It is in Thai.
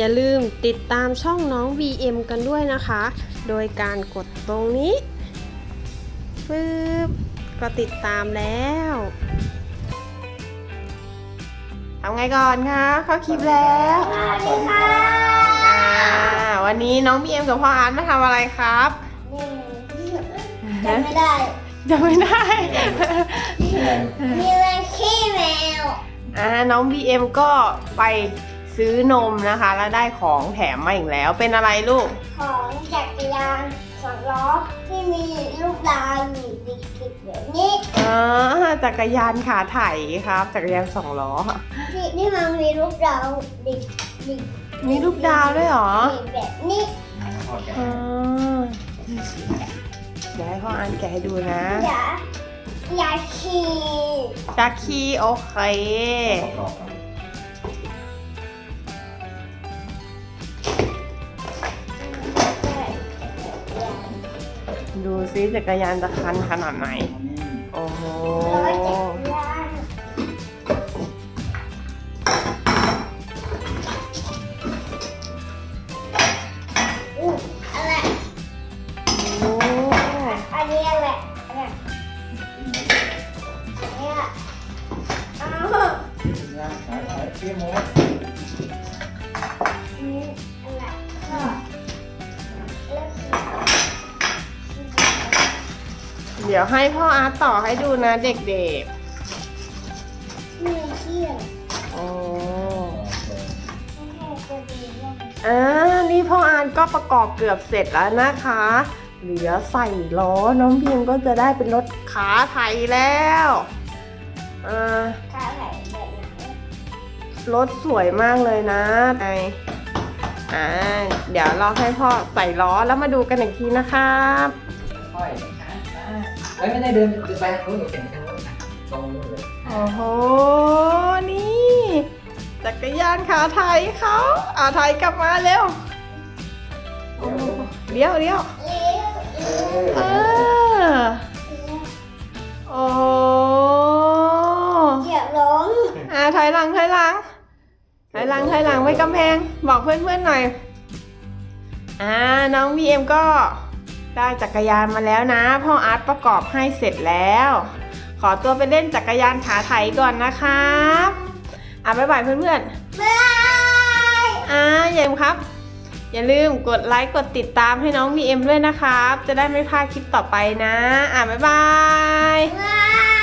อย่าลืมติดตามช่องน้อง VM กันด้วยนะคะ โดยการกดตรงนี้ปึ๊บก็ติดตามแล้วทำไงก่อนคะเข้าคลิปแล้วสวัสดีค่ะอ่าวันนี้น้อง VM กับพ่ออาร์ตมาทำอะไรครับจำไม่ได้จะไม่ได้มีแมงขี้แมวอ่าน้อง BM ก็ไป ซื้อนมนะคะ แล้วได้ของแถมมาอีกแล้ว เป็นอะไรลูก ของจักรยานสองล้อที่มีลูกดาวอยู่ติดๆแบบนี้อ่าจักรยานขาไถครับ จักรยานสองล้อ ที่ที่มันมีลูกดาวดิดดิดมีลูกดาวด้วยเหรอแบบนี้อ่าเดี๋ยวให้พ่ออ่านแกะให้ดูนะ อย่าอย่าขี่ จักคีโอเค ดูซิจักรยานจะคันขนาดไหน โอ้โหร้อยจักรยานอู้อะไรโอ้อันนี้อะไรเนี่ยเนี่ยอ้าวนี่อะไร เดี๋ยวให้พ่ออาร์ตต่อให้ดูนะเด็กนี่เที่ยงๆโอ้ไม่ให้จะดีว่าอ่านี่พ่ออาร์ตก็ประกอบเกือบเสร็จแล้วนะคะ เหลือใส่ล้อน้องพิมก็จะได้เป็นรถขาไถแล้วอ่า ขาไหนแบบไหนรถสวยมากเลยนะไออ่า เดี๋ยวเราให้พ่อใส่ล้อแล้วมาดูกันอีกทีนะครับ ค่อยนะคะ เฮ้ยไม่ได้เดินเดินไปทางนู้นหนูเห็นทางนู้นนะตรงนู้นเลยโอ้โห นี่ จักรยานขาไทยเขาอ่าไทยกลับมาเร็วโอ้โหเดี๋ยวเดี๋ยวเลี้ยวเออโอ้โหเหยียบล้มอ่าถอยหลังถอยหลังถอยหลังถอยหลังไว้กำแพง บอกเพื่อนๆหน่อย อ่า น้องบีเอ็มก็ ได้จักรยานมาแล้วนะ พ่ออาร์ตประกอบให้เสร็จแล้ว ขอตัวไปเล่นจักรยานขาไถก่อนนะครับอะบ๊ายบายเพื่อนบายๆอ่าอย่าลืมครับ อย่าลืมกดไลค์กดติดตามให้น้องบีเอ็มด้วยนะครับ จะได้ไม่พลาดคลิปต่อไปนะ อะบ๊ายบายบาย